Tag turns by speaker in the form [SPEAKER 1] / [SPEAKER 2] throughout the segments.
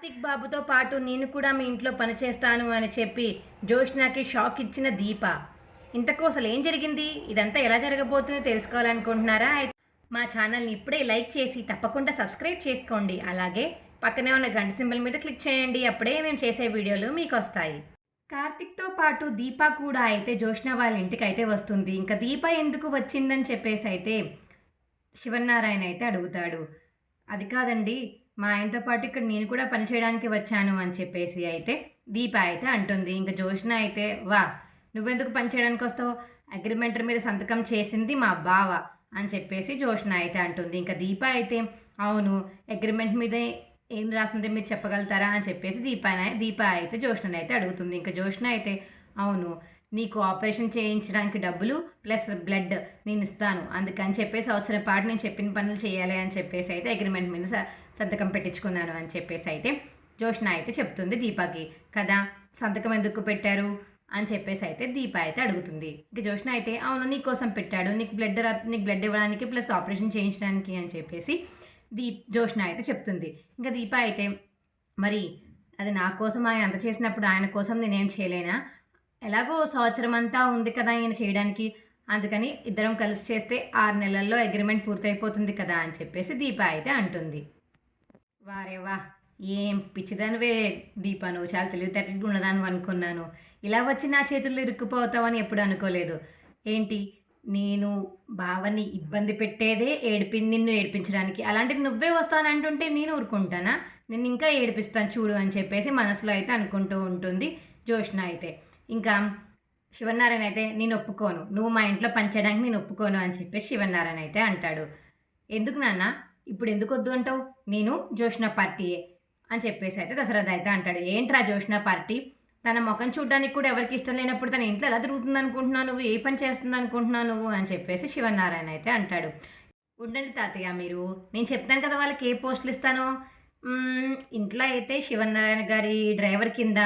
[SPEAKER 1] కార్తిక్ బాబుతో పాటు నేను కూడా మీ ఇంట్లో పనిచేస్తాను అని చెప్పి జోష్నాకి షాక్ ఇచ్చిన దీప. ఇంతకు అసలు ఏం జరిగింది? ఇదంతా ఎలా జరగబోతుందో తెలుసుకోవాలనుకుంటున్నారా? మా ఛానల్ని ఇప్పుడే లైక్ చేసి తప్పకుండా సబ్స్క్రైబ్ చేసుకోండి. అలాగే పక్కనే ఉన్న గంట సింబల్ మీద క్లిక్ చేయండి. అప్పుడే మేము చేసే వీడియోలు మీకు వస్తాయి. కార్తిక్తో పాటు దీప కూడా అయితే జోష్న వాళ్ళ ఇంటికి అయితే వస్తుంది. ఇంకా దీప ఎందుకు వచ్చిందని చెప్పేసి అయితే శివనారాయణ అయితే అడుగుతాడు. అది కాదండి మా ఆయనతో పాటు ఇక్కడ నేను కూడా పనిచేయడానికి వచ్చాను అని చెప్పేసి అయితే దీప అయితే అంటుంది. ఇంకా జోష్న అయితే వా నువ్వెందుకు పనిచేయడానికి వస్తావు? అగ్రిమెంట్ మీద సంతకం చేసింది మా బావ అని చెప్పేసి జోష్న అయితే అంటుంది. ఇంకా దీప అయితే అవును అగ్రిమెంట్ మీద ఏం రాసిందో మీరు చెప్పగలుగుతారా? అని చెప్పేసి దీపాన దీప అయితే జోష్నని అయితే అడుగుతుంది. ఇంకా జోష్న అయితే అవును నీకు ఆపరేషన్ చేయించడానికి డబ్బులు ప్లస్ బ్లడ్ నేను ఇస్తాను. అందుకని చెప్పేసి సంవత్సరం పాటు నేను చెప్పిన పనులు చేయాలి అని చెప్పేసి అయితే అగ్రిమెంట్ మీద సంతకం పెట్టించుకున్నాను అని చెప్పేసి అయితే జోష్న అయితే చెప్తుంది దీపాకి. కదా సంతకం ఎందుకు పెట్టారు? అని చెప్పేసి అయితే దీప అయితే అడుగుతుంది. ఇంకా జోష్న అయితే అవును నీ కోసం పెట్టాడు. నీకు బ్లడ్ నీకు బ్లడ్ ఇవ్వడానికి ప్లస్ ఆపరేషన్ చేయించడానికి అని చెప్పేసి దీప్ జోష్న అయితే చెప్తుంది. ఇంకా దీప అయితే మరి అది నా కోసం ఆయన అంత చేసినప్పుడు ఆయన కోసం నేనేం చేయలేనా? ఎలాగో సంవత్సరం అంతా ఉంది కదా ఈయన చేయడానికి. అందుకని ఇద్దరం కలిసి చేస్తే ఆరు నెలల్లో అగ్రిమెంట్ పూర్తయిపోతుంది కదా అని చెప్పేసి దీప అయితే అంటుంది. వారే వా ఏం పిచ్చిదానివే దీప నువ్వు చాలా తెలివితేటలు ఉన్నదాను అనుకున్నాను. ఇలా వచ్చి నా చేతుల్లో ఇరుక్కుపోతావని ఎప్పుడు అనుకోలేదు. ఏంటి? నేను బావని ఇబ్బంది పెట్టేదే ఏడిపి నిన్ను ఏడిపించడానికి. అలాంటిది నువ్వే వస్తానంటుంటే నేను ఊరుకుంటానా? నేను ఇంకా ఏడిపిస్తాను చూడు అని చెప్పేసి మనసులో అయితే అనుకుంటూ ఉంటుంది జోష్న అయితే. ఇంకా శివనారాయణ అయితే నేను ఒప్పుకోను. నువ్వు మా ఇంట్లో పనిచేయడానికి నేను ఒప్పుకోను అని చెప్పేసి శివనారాయణ అయితే అంటాడు. ఎందుకు నాన్న? ఇప్పుడు ఎందుకు వద్దు అంటావు? నేను జోష్ణ పార్టీయే అని చెప్పేసి అయితే దశరథ అయితే అంటాడు. ఏంట్రా జోష్ణ పార్టీ? తన ముఖం చూడడానికి కూడా ఎవరికి ఇష్టం లేనప్పుడు తన ఇంట్లో ఎలా తిరుగుతుంది అనుకుంటున్నావు నువ్వు? ఏ పని చేస్తుంది అనుకుంటున్నావు నువ్వు? అని చెప్పేసి శివనారాయణ అయితే అంటాడు. ఉండండి తాతయ్య మీరు. నేను చెప్తాను కదా వాళ్ళకి ఏ పోస్టులు ఇస్తాను. ఇంట్లో అయితే శివనారాయణ గారి డ్రైవర్ కింద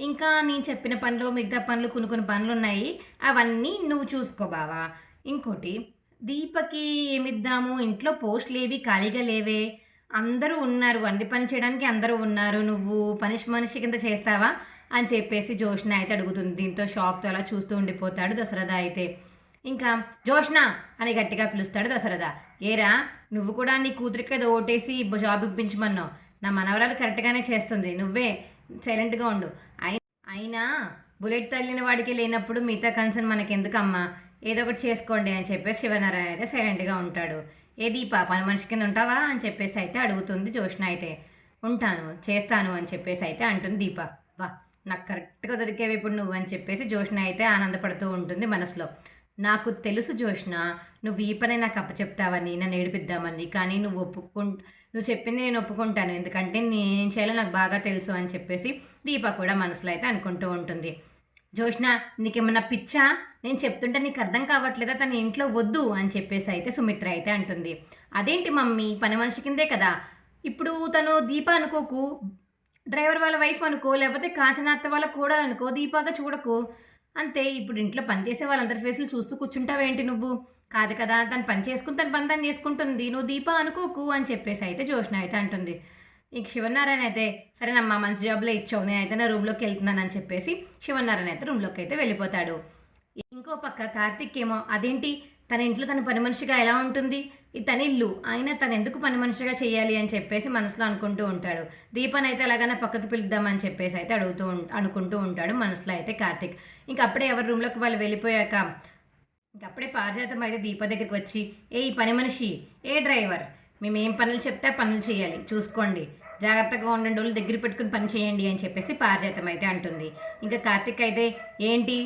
[SPEAKER 1] ఇంకా నేను చెప్పిన పనులు మిగతా పనులు కొన్ని కొన్ని పనులు ఉన్నాయి. అవన్నీ నువ్వు చూసుకో బావా. ఇంకోటి దీపకి ఏమిద్దాము? ఇంట్లో పోస్టులు ఏవి ఖాళీగా లేవే. అందరూ ఉన్నారు వండి పని చేయడానికి అందరూ ఉన్నారు. నువ్వు పనిష్ మనిషి కింద చేస్తావా? అని చెప్పేసి జోష్న అయితే అడుగుతుంది. దీంతో షాక్తో అలా చూస్తూ ఉండిపోతాడు దసరథ అయితే. ఇంకా జోష్న అని గట్టిగా పిలుస్తాడు దశరథ. ఏరా నువ్వు కూడా నీ కూతురికి ఏదో ఓటేసి జాబ్ ఇప్పించమన్నావు. నా మనవరాలు కరెక్ట్గానే చేస్తుంది. నువ్వే సైలెంట్గా ఉండు. అయి- అయినా బుల్లెట్ తల్లిన వాడికి లేనప్పుడు మిగతా కన్సర్న్ మనకి ఎందుకమ్మా ఏదో ఒకటి చేసుకోండి అని చెప్పేసి శివనారాయణ అయితే సైలెంట్గా ఉంటాడు. ఏ దీప పని మనిషి కింద ఉంటావా? అని చెప్పేసి అయితే అడుగుతుంది జోష్ణ అయితే. ఉంటాను చేస్తాను అని చెప్పేసి అయితే అంటుంది దీప. వా నాకు కరెక్ట్గా దొరికేవి ఇప్పుడు నువ్వు అని చెప్పేసి జోష్ణ అయితే ఆనందపడుతూ ఉంటుంది మనసులో. నాకు తెలుసు జోష్ణ నువ్వు ఈ పని నాకు అప్పచెప్తావని నన్ను ఏడిపిద్దామని కానీ నువ్వు ఒప్పుకు నువ్వు చెప్పింది నేను ఒప్పుకుంటాను. ఎందుకంటే నేను చేయాలో నాకు బాగా తెలుసు అని చెప్పేసి దీప కూడా మనసులో అయితే అనుకుంటూ ఉంటుంది. జోష్ణ నీకేమన్నా పిచ్చా? నేను చెప్తుంటే నీకు అర్థం కావట్లేదా? తన ఇంట్లో వద్దు అని చెప్పేసి అయితే సుమిత్ర అయితే అంటుంది. అదేంటి మమ్మీ? పని మనిషి కిందే కదా. ఇప్పుడు తను దీప అనుకోకు డ్రైవర్ వాళ్ళ వైఫ్ అనుకో లేకపోతే కాచనాత్త వాళ్ళ కూడా అనుకో దీపాగా చూడకు. అంతే ఇప్పుడు ఇంట్లో పని చేసే వాళ్ళందరి ఫేసులు చూస్తూ కూర్చుంటావేంటి నువ్వు? కాదు కదా తను పని చేసుకుని తన పని తను చేసుకుంటుంది. నువ్వు దీప అనుకోకు అని చెప్పేసి అయితే జోష్న అయితే అంటుంది. ఇంక శివనారాయణ అయితే సరేనమ్మా మంచి జాబ్లో ఇచ్చావు. నేనైతే నా రూమ్లోకి వెళ్తున్నాను అని చెప్పేసి శివనారాయణ అయితే రూమ్లోకి అయితే వెళ్ళిపోతాడు. ఇంకో పక్క కార్తిక్ ఏమో అదేంటి? తన ఇంట్లో తన పని మనిషిగా ఎలా ఉంటుంది? ఇతని ఇల్లు. ఆయన తను ఎందుకు పని మనిషిగా చేయాలి అని చెప్పేసి మనసులో అనుకుంటూ ఉంటాడు. దీపన్ అయితే ఎలాగైనా పక్కకు పిలుద్దామని చెప్పేసి అయితే అడుగుతూ అనుకుంటూ ఉంటాడు మనసులో అయితే కార్తిక్. ఇంక అప్పుడే ఎవరి రూమ్లోకి వాళ్ళు వెళ్ళిపోయాక ఇంక అప్పుడే పారిజాతం అయితే దీప దగ్గరికి వచ్చి ఏ ఈ పని మనిషి ఏ డ్రైవర్? మేము ఏం పనులు చెప్తే పనులు చేయాలి. చూసుకోండి. జాగ్రత్తగా ఉండండి వాళ్ళు దగ్గర పెట్టుకుని పని చేయండి అని చెప్పేసి పారిజాతం అయితే అంటుంది. ఇంకా కార్తిక్ అయితే ఏంటి?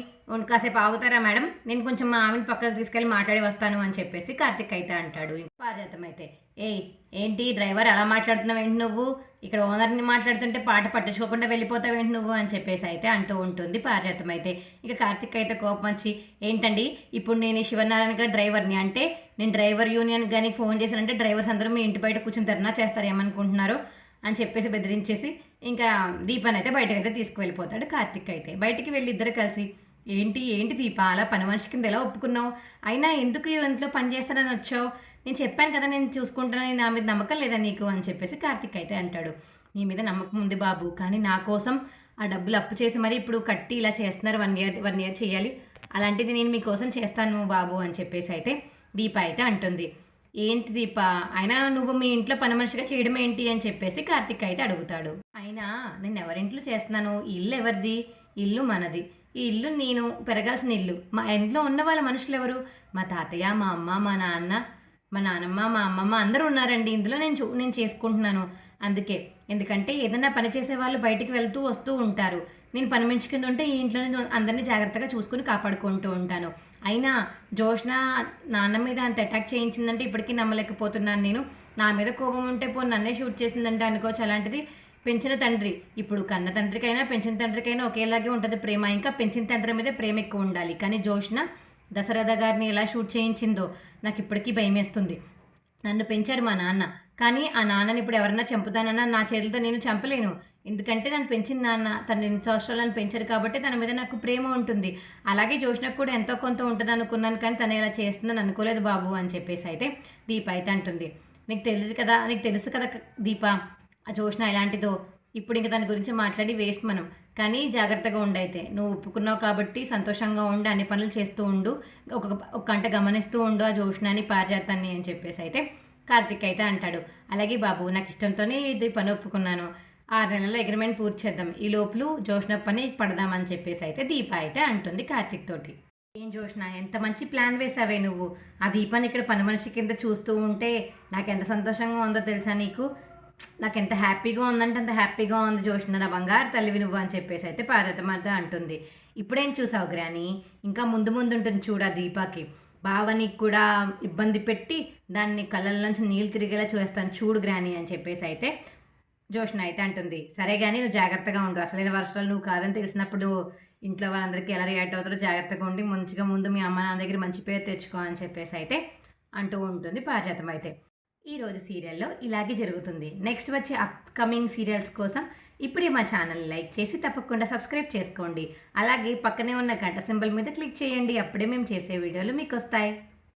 [SPEAKER 1] కాసేపు ఆగుతారా మేడం? నేను కొంచెం మా ఆమెను పక్కకు తీసుకెళ్ళి మాట్లాడి వస్తాను అని చెప్పేసి కార్తిక్ అయితే అంటాడు. ఇంకా పారిజాతం అయితే ఏయ్ ఏంటి? డ్రైవర్ అలా మాట్లాడుతున్నావు ఏంటి నువ్వు? ఇక్కడ ఓనర్ని మాట్లాడుతుంటే పాట పట్టించుకోకుండా వెళ్ళిపోతావు ఏంటి నువ్వు? అని చెప్పేసి అయితే అంటూ ఉంటుంది పారిజాతం అయితే. ఇక కార్తిక్ అయితే కోపం వచ్చి ఏంటండి? ఇప్పుడు నేను ఈ శివనారాయణ గారి డ్రైవర్ని అంటే నేను డ్రైవర్ యూనియన్ కానీ ఫోన్ చేశానంటే డ్రైవర్స్ అందరూ మీ ఇంటి బయట కూర్చుని ధర్నా చేస్తారు ఏమనుకుంటున్నారు అని చెప్పేసి బెదిరించేసి ఇంకా దీపాన్ని అయితే బయటకు అయితే తీసుకువెళ్ళిపోతాడు కార్తిక్ అయితే. బయటికి వెళ్ళి ఇద్దరు కలిసి ఏంటి ఏంటి దీప అలా పని మనిషి కింద ఎలా ఒప్పుకున్నావు? అయినా ఎందుకు ఇంట్లో పని చేస్తానని వచ్చావు? నేను చెప్పాను కదా నేను చూసుకుంటానని నా మీద నమ్మకం లేదా నీకు? అని చెప్పేసి కార్తిక్ అయితే అంటాడు. నీ మీద నమ్మకం ఉంది బాబు కానీ నా కోసం ఆ డబ్బులు అప్పు చేసి మరి ఇప్పుడు కట్టి ఇలా చేస్తున్నారు వన్ ఇయర్ వన్ ఇయర్ చేయాలి. అలాంటిది నేను మీకోసం చేస్తాను బాబు అని చెప్పేసి అయితే దీప అయితే అంటుంది. ఏంటి దీప? అయినా నువ్వు మీ ఇంట్లో పని మనిషిగా చేయడం ఏంటి? అని చెప్పేసి కార్తిక్ అయితే అడుగుతాడు. అయినా నేను ఎవరింట్లో చేస్తున్నాను? ఇల్లు ఎవరిది? ఇల్లు మనది. ఈ ఇల్లు నేను పెరగాల్సిన ఇల్లు. మా ఇంట్లో ఉన్న వాళ్ళ మనుషులు ఎవరు? మా తాతయ్య మా అమ్మ మా నాన్న మా నాన్నమ్మ మా అమ్మమ్మ అందరూ ఉన్నారండి. ఇందులో నేను చూ నేను చేసుకుంటున్నాను. అందుకే. ఎందుకంటే ఏదైనా పని చేసే వాళ్ళు బయటికి వెళ్తూ వస్తూ ఉంటారు. నేను పని మనిషి కింద ఉంటే ఈ ఇంట్లో నేను అందరినీ జాగ్రత్తగా చూసుకుని కాపాడుకుంటూ ఉంటాను. అయినా జోష్న నాన్న మీద అంత అటాక్ చేయించిందంటే ఇప్పటికీ నమ్మలేకపోతున్నాను నేను. నా మీద కోపం ఉంటే పో నన్నే షూట్ చేసిందంటే అనుకోవచ్చు అలాంటిది. పెంచిన తండ్రి ఇప్పుడు కన్న తండ్రికైనా పెంచిన తండ్రికైనా ఒకేలాగే ఉంటుంది ప్రేమ. ఇంకా పెంచిన తండ్రి మీద ప్రేమ ఎక్కువ ఉండాలి. కానీ జోష్న దశరథ గారిని ఎలా షూట్ చేయించిందో నాకు ఇప్పటికీ భయమేస్తుంది నన్ను పెంచారు మా నాన్న. కానీ ఆ నాన్నని ఇప్పుడు ఎవరన్నా చంపుతానన్నా నా చేతులతో నేను చంపలేను. ఎందుకంటే నన్ను పెంచిన నాన్న తన ఎన్ని సంవత్సరాలు నన్ను పెంచారు కాబట్టి తన మీద నాకు ప్రేమ ఉంటుంది. అలాగే జోష్నకు కూడా ఎంతో కొంత ఉంటుంది అనుకున్నాను కానీ తను ఇలా చేస్తుందని అనుకోలేదు బాబు అని చెప్పేసి అయితే దీప అయితే అంటుంది. నీకు తెలియదు కదా నీకు తెలుసు కదా దీప ఆ జోష్న ఎలాంటిదో. ఇప్పుడు ఇంక దాని గురించి మాట్లాడి వేస్ట్ మనం. కానీ జాగ్రత్తగా ఉండైతే నువ్వు ఒప్పుకున్నావు కాబట్టి సంతోషంగా ఉండి అన్ని పనులు చేస్తూ ఉండు ఒక ఒక గంట గమనిస్తూ ఉండు ఆ జోష్నాని పారిజాతాన్ని అని చెప్పేసి అయితే కార్తిక్ అయితే అంటాడు. అలాగే బాబు నాకు ఇష్టంతోనే ఇది పని ఒప్పుకున్నాను. ఆరు నెలల అగ్రిమెంట్ పూర్తి చేద్దాం. ఈ లోపల జోష్న పని పడదామని చెప్పేసి అయితే దీప అయితే అంటుంది కార్తిక్ తోటి. ఏం జోష్న ఎంత మంచి ప్లాన్ వేసావే నువ్వు? ఆ దీపాన్ని ఇక్కడ పని మనిషి కింద చూస్తూ ఉంటే నాకు ఎంత సంతోషంగా ఉందో తెలుసా నీకు? నాకు ఎంత హ్యాపీగా ఉందంటే అంత హ్యాపీగా ఉంది జోష్న నా బంగారు తల్లివి నువ్వు అని చెప్పేసి అయితే పార్వతమాత అంటుంది. ఇప్పుడేం చూసావు గ్రాని? ఇంకా ముందు ముందు ఉంటుంది చూడా దీపాకి. బావని కూడా ఇబ్బంది పెట్టి దాన్ని కళ్ళల్లోంచి నీళ్ళు తిరిగేలా చూస్తాను చూడు గ్రాని అని చెప్పేసి అయితే జోష్ణ అయితే అంటుంది. సరే కానీ నువ్వు జాగ్రత్తగా ఉండు. అసలైన వర్షాలు నువ్వు కాదని తెలిసినప్పుడు ఇంట్లో వాళ్ళందరికీ ఎలా రియాక్ట్ అవుతారో జాగ్రత్తగా ఉండి మంచిగా ముందు మీ అమ్మ నాన్న దగ్గర మంచి పేరు తెచ్చుకో అని చెప్పేసి అయితే అంటూ ఉంటుంది పాజాతం అయితే. ఈరోజు సీరియల్లో ఇలాగే జరుగుతుంది. నెక్స్ట్ వచ్చే అప్కమింగ్ సీరియల్స్ కోసం ఇప్పుడే మా ఛానల్ లైక్ చేసి తప్పకుండా సబ్స్క్రైబ్ చేసుకోండి. అలాగే పక్కనే ఉన్న గంట సింబల్ మీద క్లిక్ చేయండి. అప్పుడే మేము చేసే వీడియోలు మీకు వస్తాయి.